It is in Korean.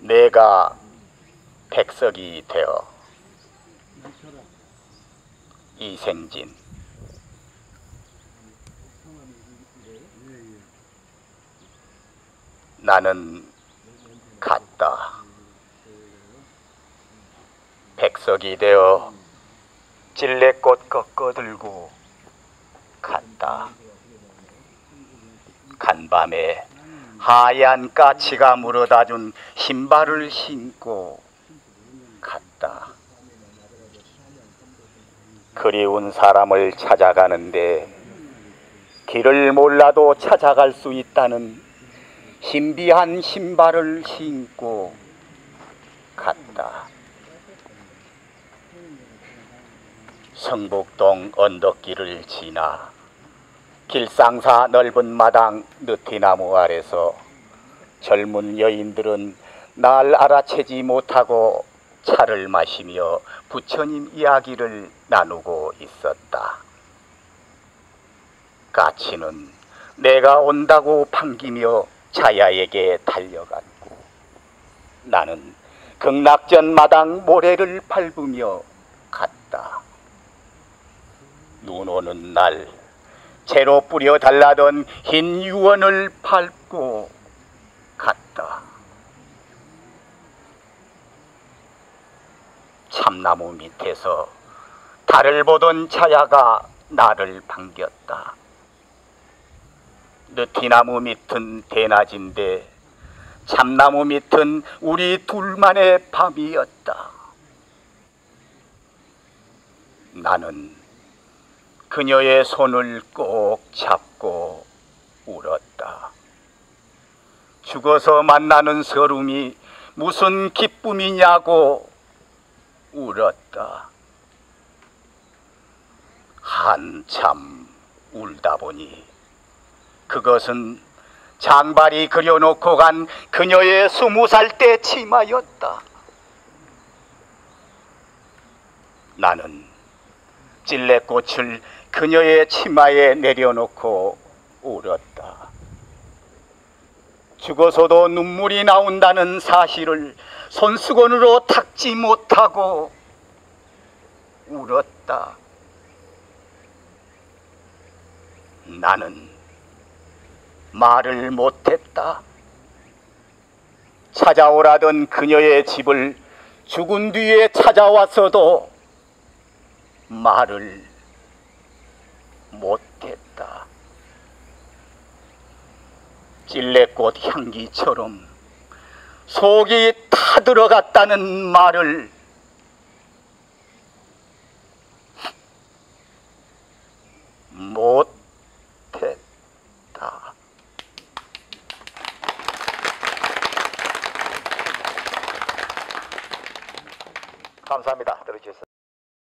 내가 백석이 되어 이생진. 나는 갔다. 백석이 되어 찔레꽃 꺾어들고 갔다. 간밤에 하얀 까치가 물어다 준 신발을 신고 갔다. 그리운 사람을 찾아가는데 길을 몰라도 찾아갈 수 있다는 신비한 신발을 신고 갔다. 성북동 언덕길을 지나 길상사 넓은 마당 느티나무 아래서 젊은 여인들은 날 알아채지 못하고 차를 마시며 부처님 이야기를 나누고 있었다. 까치는 내가 온다고 반기며 자야에게 달려갔고 나는 극락전 마당 모래를 밟으며 갔다. 눈 오는 날 채로 뿌려 달라던 흰 유원을 밟고 갔다. 참나무 밑에서 달을 보던 차야가 나를 반겼다. 느티나무 밑은 대낮인데 참나무 밑은 우리 둘만의 밤이었다. 나는 그녀의 손을 꼭 잡고 울었다. 죽어서 만나는 서름이 무슨 기쁨이냐고 울었다. 한참 울다 보니 그것은 장발이 그려놓고 간 그녀의 스무 살 때 치마였다. 나는 찔레꽃을 그녀의 치마에 내려놓고 울었다. 죽어서도 눈물이 나온다는 사실을 손수건으로 닦지 못하고 울었다. 나는 말을 못했다. 찾아오라던 그녀의 집을 죽은 뒤에 찾아왔어도 말을 못했다. 찔레꽃 향기처럼 속이 타들어갔다는 말을 못했다. 감사합니다. 들어주셔서.